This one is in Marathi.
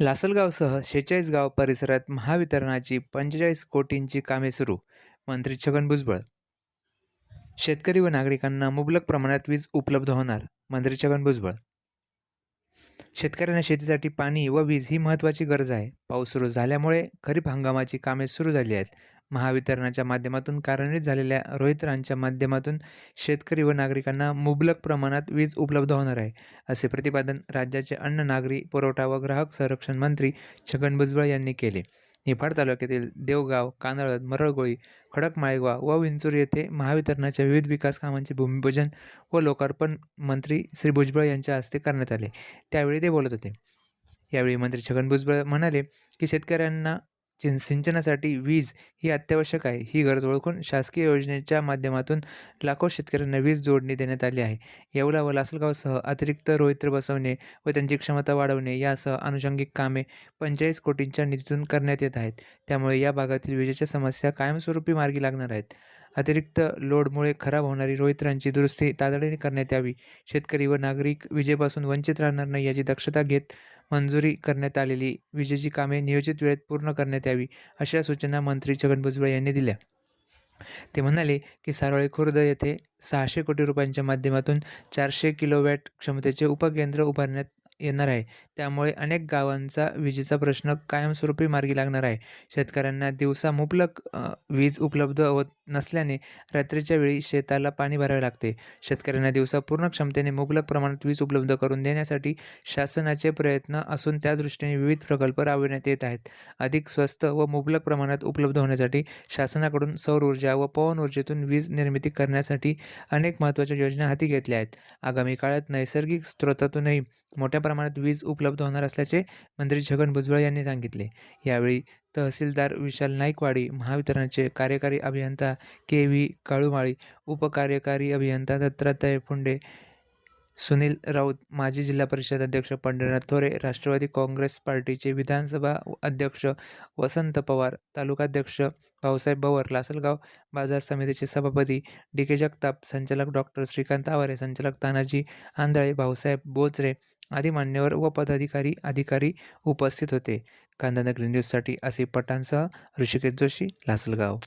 लासलगावसह शेहेचाळीस गाव परिसरात महावितरणाची पंचेचाळीस कोटींची कामे सुरू मंत्री छगन भुजबळ. शेतकरी व नागरिकांना मुबलक प्रमाणात वीज उपलब्ध होणार मंत्री छगन भुजबळ. शेतकऱ्यांना शेतीसाठी पाणी व वीज ही महत्त्वाची गरज आहे. पाऊस सुरू झाल्यामुळे खरीप हंगामाची कामे सुरू झाली आहेत. महावितरणाच्या माध्यमातून कार्यान्वित झालेल्या रोहित्रांच्या माध्यमातून शेतकरी व नागरिकांना मुबलक प्रमाणात वीज उपलब्ध होणार आहे असे प्रतिपादन राज्याचे अन्न नागरी पुरवठा व ग्राहक संरक्षण मंत्री छगन भुजबळ यांनी केले. निफाड तालुक्यातील देवगाव कानळद मरळगोळी खडकमाळेगाव व विंचूर येथे महावितरणाच्या विविध विकास कामांचे भूमिपूजन व लोकार्पण मंत्री श्री भुजबळ यांच्या हस्ते करण्यात आले. त्यावेळी ते बोलत होते. यावेळी मंत्री छगन भुजबळ म्हणाले की शेतकऱ्यांना चिं सिंचनासाठी वीज ही अत्यावश्यक आहे. ही गरज ओळखून शासकीय योजनेच्या माध्यमातून लाखो शेतकऱ्यांना वीज जोडणी देण्यात आली आहे. येवला व लासलगावसह अतिरिक्त रोहित्र बसवणे व त्यांची क्षमता वाढवणे यासह अनुषंगिक कामे पंचेचाळीस कोटींच्या निधीतून करण्यात येत आहेत. त्यामुळे या भागातील विजेच्या समस्या कायमस्वरूपी मार्गी लागणार आहेत. अतिरिक्त लोडमुळे खराब होणारी रोहित्रांची दुरुस्ती तातडीने करण्यात यावी. शेतकरी व नागरिक विजेपासून वंचित राहणार नाही याची दक्षता घेत मंजुरी करण्यात आलेली विजेची कामे नियोजित वेळेत पूर्ण करण्यात यावी अशा सूचना मंत्री छगन भुजबळ यांनी दिल्या. ते म्हणाले की सारोळे खुर्द येथे सहाशे कोटी रुपयांच्या माध्यमातून चारशे किलोवॅट क्षमतेचे उपकेंद्र उभारण्यात येणार आहे. त्यामुळे अनेक गावांचा विजेचा प्रश्न कायमस्वरूपी मार्गी लागणार आहे. शेतकऱ्यांना दिवसा मुबलक वीज उपलब्ध होत नसल्याने रात्रीच्या वेळी शेताला पाणी भरावे लागते. शेतकऱ्यांना दिवसा पूर्ण क्षमतेने मुबलक प्रमाणात वीज उपलब्ध करून देण्यासाठी शासनाचे प्रयत्न असून त्या दृष्टीने विविध प्रकल्प राबविण्यात येत आहेत. अधिक स्वस्त व मुबलक प्रमाणात उपलब्ध होण्यासाठी शासनाकडून सौर ऊर्जा व पवन ऊर्जेतून वीज निर्मिती करण्यासाठी अनेक महत्त्वाच्या योजना हाती घेतल्या आहेत. आगामी काळात नैसर्गिक स्रोतातूनही मोठ्या प्रमाणात वीज उपलब्ध होणार असल्याचे मंत्री छगन भुजबळ यांनी सांगितले. यावेळी तहसीलदार विशाल नाईकवाडी महावितरणाचे कार्यकारी अभियंता के व्ही काळूमाळी उपकार्यकारी अभियंता दत्तात्रय फुंडे सुनील राऊत माजी जिल्हा परिषद अध्यक्ष पंढरीनाथ थोरे राष्ट्रवादी काँग्रेस पार्टीचे विधानसभा अध्यक्ष वसंत पवार तालुकाध्यक्ष भाऊसाहेब बवर लासलगाव बाजार समितीचे सभापती डी के जगताप संचालक डॉक्टर श्रीकांत आवारे संचालक तानाजी आंधळे भाऊसाहेब बोचरे आदी मान्यवर व पदाधिकारी अधिकारी उपस्थित होते. कांदानगरी न्यूजसाठी असे पटांसह ऋषिकेश जोशी लासलगाव.